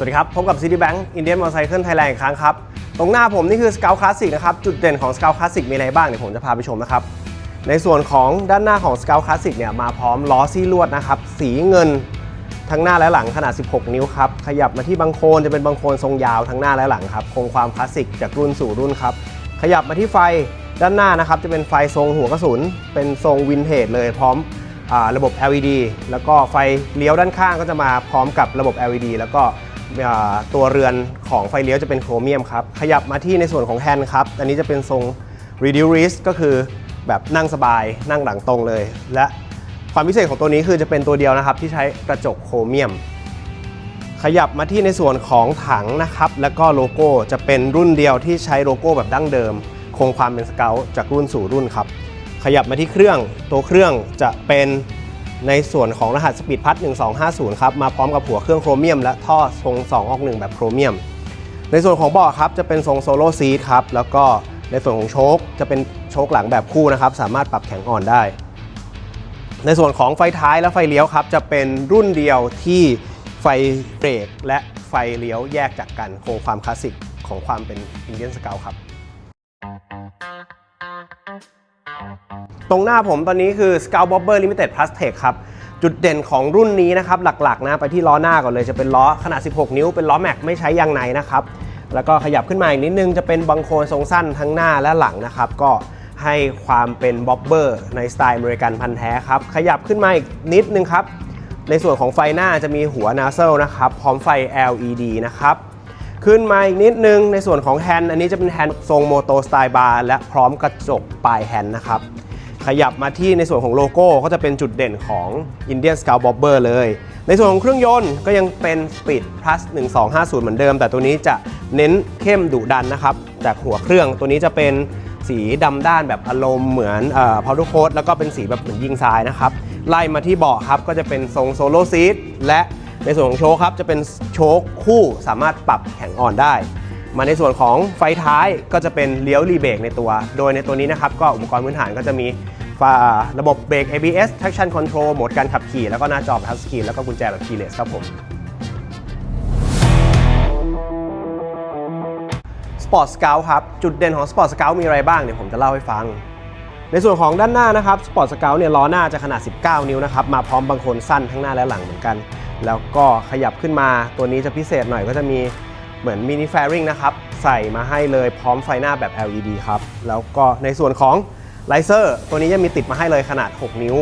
สวัสดีครับ พบกับ Citibank Indian Motorcycle Thailand อีกครั้งครับ ตรงหน้าผมนี่คือ Scout Classic นะครับ จุดเด่นของ Scout Classic มีอะไรบ้างเดี๋ยวผมจะพาไปชมนะครับ ในส่วนของด้านหน้าของ Scout Classic เนี่ยมาพร้อมล้อซี่ลวดนะครับ สีเงินทั้งหน้าและหลังขนาด 16 นิ้วครับ ขยับมาที่บังโคลนจะเป็นบังโคลนทรงยาวทั้งหน้าและหลังครับ คงความคลาสสิกจากรุ่นสู่รุ่นครับ ขยับมาที่ไฟด้านหน้านะครับจะเป็นไฟทรงหัวกระสุน เป็นทรงวินเทจเลยพร้อมอระบบ LED แล้วก็ไฟเลี้ยวด้านข้างก็จะมาพร้อมกับระบบ LED แล้วก็ ตัวเรือนของไฟเลี้ยวจะเป็นโครเมียมครับ ขยับมาที่ในส่วนของแฮนด์ครับ อันนี้จะเป็นทรง reduce wrist ก็คือแบบนั่งสบายนั่งหลังตรงเลย และความพิเศษของตัวนี้คือจะเป็นตัวเดียวนะครับ ที่ใช้กระจกโครเมียม ขยับมาที่ในส่วนของถังนะครับ แล้วก็โลโก้จะเป็นรุ่นเดียวที่ใช้โลโก้แบบดั้งเดิม คงความเป็นสเกลจากรุ่นสู่รุ่นครับ ขยับมาที่เครื่อง ตัวเครื่องจะเป็น ในส่วนของรหัสสปีดพัท1250 ครับมาพร้อมกับหัวเครื่องโครเมียม และท่อทรง2ออก1แบบโครเมียม ในส่วนของเบาะครับจะเป็นทรงโซโล่ซีทครับแล้วก็ในส่วนของโชคจะเป็นโชคหลังแบบคู่นะครับสามารถปรับแข็งอ่อนได้ ในส่วนของไฟท้ายและไฟเลี้ยวครับจะเป็นรุ่นเดียวที่ไฟเบรกและไฟเลี้ยวแยกจากกันคงความคลาสสิกของความเป็นอินเดียนสเกลครับ ตรงหน้าผมตอนนี้คือ Scout Bobber Limited Plus Tech ครับ จุดเด่นของรุ่นนี้นะครับ หลักๆนะไปที่ล้อหน้าก่อนเลยจะเป็นล้อขนาด 16 นิ้ว เป็นล้อแม็กไม่ใช้ยางในนะครับ แล้วก็ขยับขึ้นมาอีกนิดนึงจะเป็นบังโคลนทรงสั้นทั้งหน้าและหลังนะครับ ก็ให้ความเป็นบ๊อบเบอร์ในสไตล์อเมริกันพันธุ์แท้ครับ ขยับขึ้นมาอีกนิดนึงครับ ในส่วนของไฟหน้าจะมีหัวนาเซลนะครับ พร้อมไฟ LED นะครับ ขึ้นมาอีกนิดนึงในส่วนของแฮนด์อันนี้จะเป็นแฮนด์ทรงโมโตสไตล์บาร์และพร้อมกระจกปลายแฮนด์นะครับ ขยับมาที่ในส่วนของโลโก้ก็จะเป็นจุดเด่นของ Indian Scout Bobber เลย ในส่วนของเครื่องยนต์ก็ยังเป็น Speed Plus 1250 เหมือนเดิม แต่ตัวนี้จะเน้นเข้มดุดันนะครับ จากหัวเครื่องตัวนี้จะเป็นสีดำด้านแบบอารมณ์เหมือนพาวเดอร์โค้ดแล้วก็เป็นสีแบบเหมือนยิงทรายนะครับ ไล่มาที่เบาะครับก็จะเป็นทรงโซโลซีทและในส่วนของโชคครับจะเป็นโชคคู่สามารถปรับแข็งอ่อนได้ มาในส่วนของไฟท้ายก็จะเป็นเลี้ยวรีเบรกในตัว โดยในตัวนี้นะครับก็อุปกรณ์พื้นฐานก็จะมี ฝาระบบเบรก ABS traction control โหมดการขับขี่ แล้วก็หน้าจอทัชสกรีนแล้วก็กุญแจแบบ keyless ครับผม Sport Scout ครับ จุดเด่นของ Sport Scout มีอะไรบ้างเดี๋ยวผมจะเล่าให้ฟัง ในส่วนของด้านหน้านะครับ Sport Scout เนี่ยล้อหน้าจะขนาด 19 นิ้วนะครับ มาพร้อมบางคนสั้นทั้งหน้าและหลังเหมือนกัน แล้วก็ขยับขึ้นมาตัวนี้จะพิเศษหน่อยก็จะมีเหมือนมินิแฟริงนะครับ ใส่มาให้เลยพร้อมไฟหน้าแบบ LED ครับ แล้วก็ในส่วนของ ไลเซอร์ตัวนี้ยังมีติดมาให้เลยขนาด 6 นิ้ว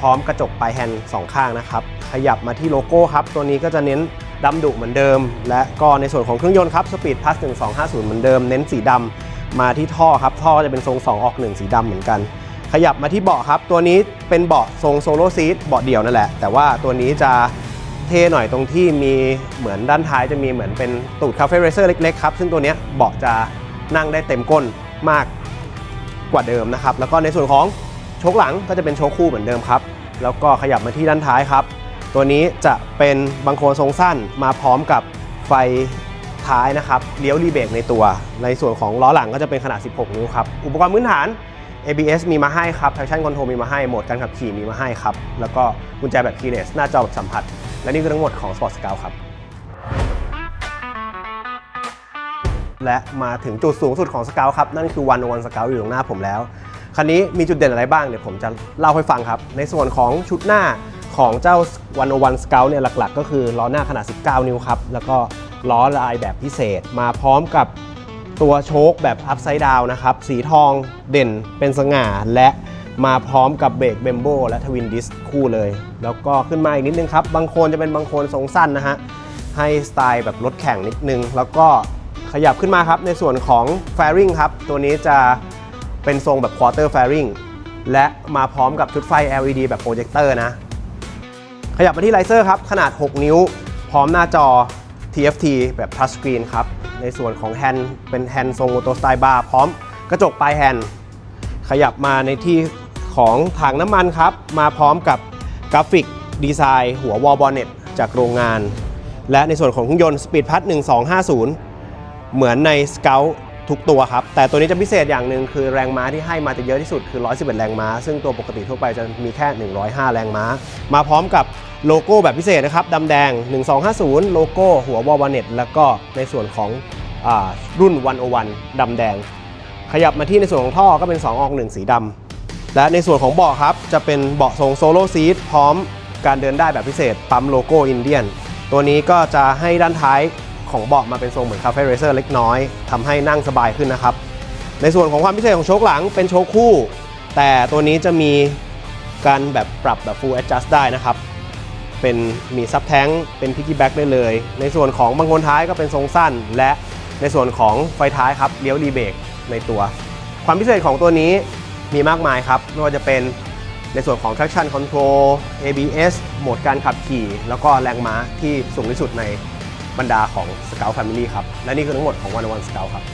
พร้อมกระจกปลายแฮนด์สองข้างนะครับ ขยับมาที่โลโก้ครับ ตัวนี้ก็จะเน้นดำดุเหมือนเดิม และก็ในส่วนของเครื่องยนต์ครับ Speed Plus 1250 เหมือนเดิม เน้นสีดำมาที่ท่อครับ ท่อจะเป็นทรง 2 ออก 1 สีดำเหมือนกัน ขยับมาที่เบาะครับ ตัวนี้เป็นเบาะทรงโซโลซีทเบาะเดี่ยวนั่นแหละ แต่ว่าตัวนี้จะเท่หน่อยตรงที่มีเหมือนด้านท้ายจะมีเหมือนเป็นตูดคาเฟ่เรเซอร์เล็กๆครับซึ่งตัวนี้เบาะจะนั่งได้เต็มก้นมาก กว่าเดิมนะครับ แล้วก็ในส่วนของโชคหลังก็จะเป็นโชคคู่เหมือนเดิมครับ แล้วก็ขยับมาที่ด้านท้ายครับ ตัวนี้จะเป็นบังโคลนทรงสั้นมาพร้อมกับไฟท้ายนะครับ เลี้ยวรีเบรกในตัว ในส่วนของล้อหลังก็จะเป็นขนาด 16 นิ้วครับ อุปกรณ์พื้นฐาน ABS มีมาให้ครับ traction control มีมาให้ โหมดการขับขี่มีมาให้ครับ แล้วก็กุญแจแบบ keyless หน้าจอแบบสัมผัส และนี่คือทั้งหมดของ Sport Scout ครับ และมาถึงจุดสูงสุดของสเกลครับ นั่นคือวันวันสเกลอยู่ตรงหน้าผมแล้ว คันนี้มีจุดเด่นอะไรบ้างเดี๋ยวผมจะเล่าให้ฟังครับ ในส่วนของชุดหน้าของเจ้าวันวันสเกลเนี่ยหลัก ๆ ก็คือล้อหน้าขนาด 19 นิ้วครับ แล้วก็ล้อลายแบบพิเศษ มาพร้อมกับตัวโชคแบบอัพไซด์ดาวนะครับ สีทองเด่นเป็นสง่าและมาพร้อมกับเบรกเบมโบและทวินดิสคู่เลย แล้วก็ขึ้นมาอีกนิดนึงครับ บางโคนจะเป็นบางโคนทรงสั้นนะฮะ ให้สไตล์แบบรถแข่งนิดนึง แล้วก็ ขยับขึ้นมาครับ ในส่วนของ fairing ครับ ตัวนี้จะเป็นทรงแบบ quarter fairing และมาพร้อมกับชุดไฟ LED แบบโปรเจคเตอร์นะ ขยับมาที่ไลเซอร์ครับ ขนาด 6 นิ้ว พร้อมหน้าจอ TFT แบบ touch screen ครับ ในส่วนของแฮนด์เป็นแฮนด์ทรงโมโตสไตล์บาร์พร้อมกระจกปลายแฮนด์ขยับมาในที่ของถังน้ำมันครับ มาพร้อมกับกราฟิกดีไซน์ หัววอลบอ n เน็ตจากโรงงาน และในส่วนของเครื่องยนต์ Speed p a t 1250 เหมือนใน Scout ทุกตัวครับ แต่ตัวนี้จะพิเศษอย่างหนึ่งคือแรงม้าที่ให้มาจะเยอะที่สุดคือ 111 แรงม้า ซึ่งตัวปกติทั่วไปจะมีแค่ 105 แรงม้า มาพร้อมกับโลโก้แบบพิเศษนะครับดำแดง 1250 โลโก้หัววอลวาเน็ตแล้วก็ในส่วนของอรุ่น 101 ดำแดง ขยับมาที่ในส่วนของท่อก็เป็น 2 ออก 1 สีดำ และในส่วนของเบาะครับ จะเป็นเบาะทรงโซโล่ซีทพร้อมการเดินได้แบบพิเศษปั๊มโลโก้อินเดียน ตัวนี้ก็จะให้ด้านท้าย ของเบาะมาเป็นทรงเหมือนคาเฟ่เรเซอร์เล็กน้อยทำให้นั่งสบายขึ้นนะครับ ในส่วนของความพิเศษของโชคหลังเป็นโชคคู่ แต่ตัวนี้จะมีการแบบปรับแบบ full adjust ได้นะครับ เป็นมีซับแท้งเป็นพิกกี้แบ็กได้เลย ในส่วนของบางคนท้ายก็เป็นทรงสั้น และในส่วนของไฟท้ายครับเลี้ยวรีเบรกในตัว ความพิเศษของตัวนี้มีมากมายครับไม่ว่าจะเป็นในส่วนของ traction control ABS โหมดการขับขี่ แล้วก็แรงม้าที่สูงที่สุดใน บรรดาของ Scout Family ครับ และนี่คือทั้งหมดของวันวันสเกลครับ